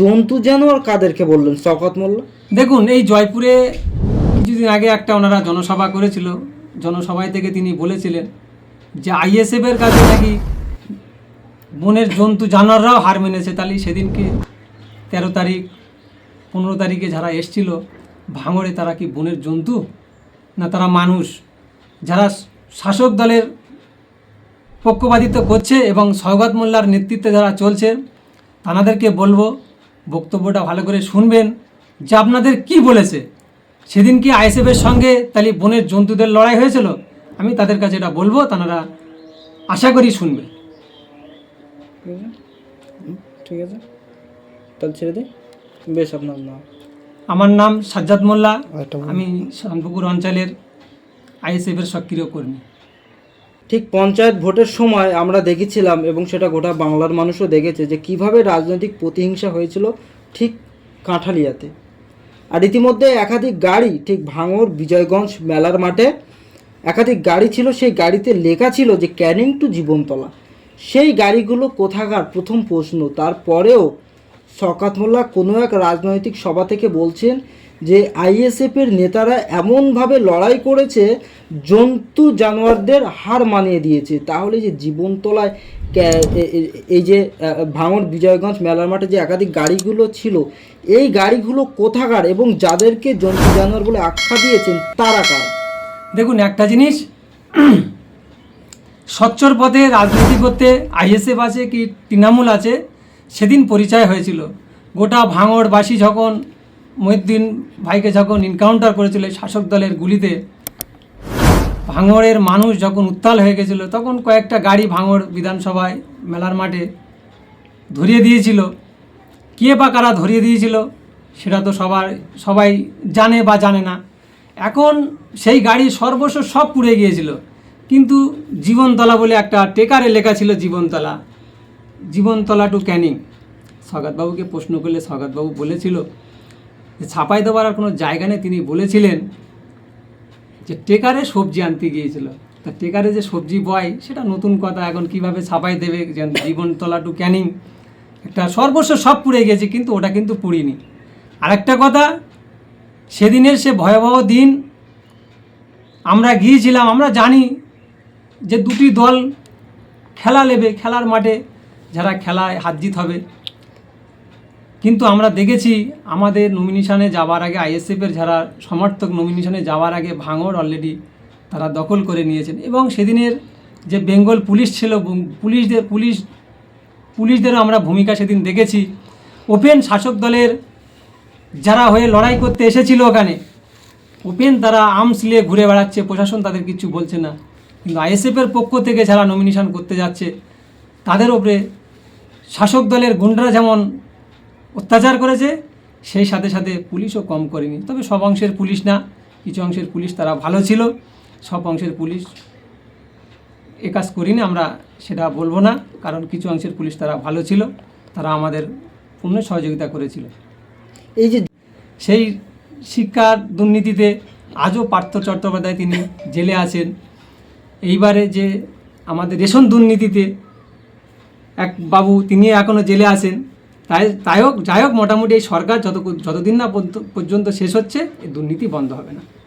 জন্তু জানোয়ার কাদেরকে বললেন? শকত মোল্লা? দেখুন, এই জয়পুরে কিছুদিন আগে একটা ওনারা জনসভা করেছিল। জনসভায় থেকে তিনি বলেছিলেন যে আইএসএফের কাছে নাকি বনের জন্তু জানোয়াররাও হার মেনেছে। তাহলে সেদিনকে তেরো তারিখ, পনেরো তারিখে যারা এসছিল, ভাঙড়ে তারা কি বনের জন্তু? না তারা মানুষ? যারা শাসক দলের পক্ষপাতিত্ব করছে এবং সৌগত মোল্লার নেতৃত্বে যারা চলছে তানাদেরকে বলব বক্তব্যটা ভালো করে শুনবেন যে আপনাদের কি বলেছে। সেদিন কি আইএসএফের সঙ্গে তাহলে বনের জন্তুদের লড়াই হয়েছিল? আমি তাদের কাছে এটা বলব তারা আশা করি শুনবে। ঠিক আছে? তাহলে ছেড়ে দিই বেশ আপনার নাম? আমার নাম সাজ্জাদ মোল্লা। আমি শান্তপুর অঞ্চলের আইএসএফের সক্রিয় কর্মী। ঠিক পঞ্চায়েত ভোটের সময় আমরা দেখেছিলাম এবং সেটা গোটা বাংলার মানুষও দেখেছে যে কীভাবে রাজনৈতিক প্রতিহিংসা হয়েছিল ঠিক কাঁঠালিয়াতে। আর ইতিমধ্যে একাধিক গাড়ি ঠিক ভাঙর বিজয়গঞ্জ মেলার মাঠে একাধিক গাড়ি ছিল, সেই গাড়িতে লেখা ছিল যে ক্যানিং টু জীবনতলা। সেই গাড়িগুলো কোথাকার? প্রথম প্রশ্ন। তারপরেও শকাত মোল্লা কোনো এক রাজনৈতিক সভা থেকে বলছেন যে আইএসএফের নেতারা এমনভাবে লড়াই করেছে, জন্তু জানোয়ারদের হার মানিয়ে দিয়েছে। তাহলে যে জীবনতলায় এই যে ভাঙড় বিজয়গঞ্জ মেলার মাঠে যে একাধিক গাড়িগুলো ছিল, এই গাড়িগুলো কোথাকার এবং যাদেরকে জন্তু জানোয়ার বলে আখ্যা দিয়েছেন, তারা কারা? দেখুন, একটা জিনিস স্বচ্ছর পথে রাজনীতি করতে আইএসএফ আছে কি তৃণমূল আছে, সেদিন পরিচয় হয়েছিল। গোটা ভাঙড়বাসী যখন মহিউদ্দিন ভাইকে যখন এনকাউন্টার করেছিল শাসক দলের গুলিতে, ভাঙড়ের মানুষ যখন উত্তাল হয়ে গেছিল, তখন কয়েকটা গাড়ি ভাঙড় বিধানসভায়, মেলার মাঠে ধরিয়ে দিয়েছিল। কে বা কারা ধরিয়ে দিয়েছিল, সেটা তো সবার, সবাই জানে বা জানে না। এখন সেই গাড়ি সর্বস্ব সব পুড়ে গিয়েছিল। কিন্তু জীবনতলা বলে একটা টেকারে লেখা ছিল জীবনতলা। জীবনতলা টু ক্যানিং। স্বাগতবাবুকে প্রশ্ন করলে স্বাগতবাবু বলেছিল যে ছাপাই দেওয়ার আর কোনো জায়গা নেই, তিনি বলেছিলেন যে টেকারে সবজি আনতে গিয়েছিল। তা টেকারে যে সবজি বয়, সেটা নতুন কথা, এখন কীভাবে ছাপাই দেবে জীবনতলা টু ক্যানিং। একটা সর্বস্ব সব পুড়ে গেছে, কিন্তু ওটা কিন্তু পুড়িনি। আরেকটা কথা, সেদিনের সে ভয়াবহ দিন, আমরা গিয়েছিলাম, আমরা জানি যে দুটি দল খেলা নেবে, খেলার মাঠে যারা খেলায় হাত জিত হবে। কিন্তু আমরা দেখেছি আমাদের নমিনেশানে যাওয়ার আগে আইএসএফের যারা সমর্থক নমিনেশনে যাওয়ার আগে ভাঙড় অলরেডি তারা দখল করে নিয়েছেন। এবং সেদিনের যে বেঙ্গল পুলিশ ছিল পুলিশদের, পুলিশ, পুলিশদেরও আমরা ভূমিকা সেদিন দেখেছি। ওপেন শাসক দলের যারা হয়ে লড়াই করতে এসেছিল ওখানে ওপেন তারা আর্মস নিয়ে ঘুরে বেড়াচ্ছে, প্রশাসন তাদের কিছু বলছে না। কিন্তু আইএসএফের পক্ষ থেকে যারা নমিনেশন করতে যাচ্ছে, তাদের ওপরে শাসক দলের গুন্ডারা যেমন অত্যাচার করেছে সেই সাথে সাথে পুলিশও কম করেনি। তবে সব অংশের পুলিশ না কিছু অংশের পুলিশ তারা ভালো ছিল সব অংশের পুলিশ এ কাজ করিনি আমরা সেটা বলব না কারণ কিছু অংশের পুলিশ তারা ভালো ছিল তারা আমাদের পূর্ণ সহযোগিতা করেছিল। এই যে সেই শিক্ষার দুর্নীতিতে আজও পার্থ চট্টোপাধ্যায় তিনি জেলে আছেন। এইবারে যে আমাদের রেশন দুর্নীতিতে এক বাবু তিনি এখনও জেলে আছেন। তাই তাই হোক, যাই হোক, মোটামুটি এই সরকার যত যতদিন না পর্যন্ত- শেষ হচ্ছে, এই দুর্নীতি বন্ধ হবে না।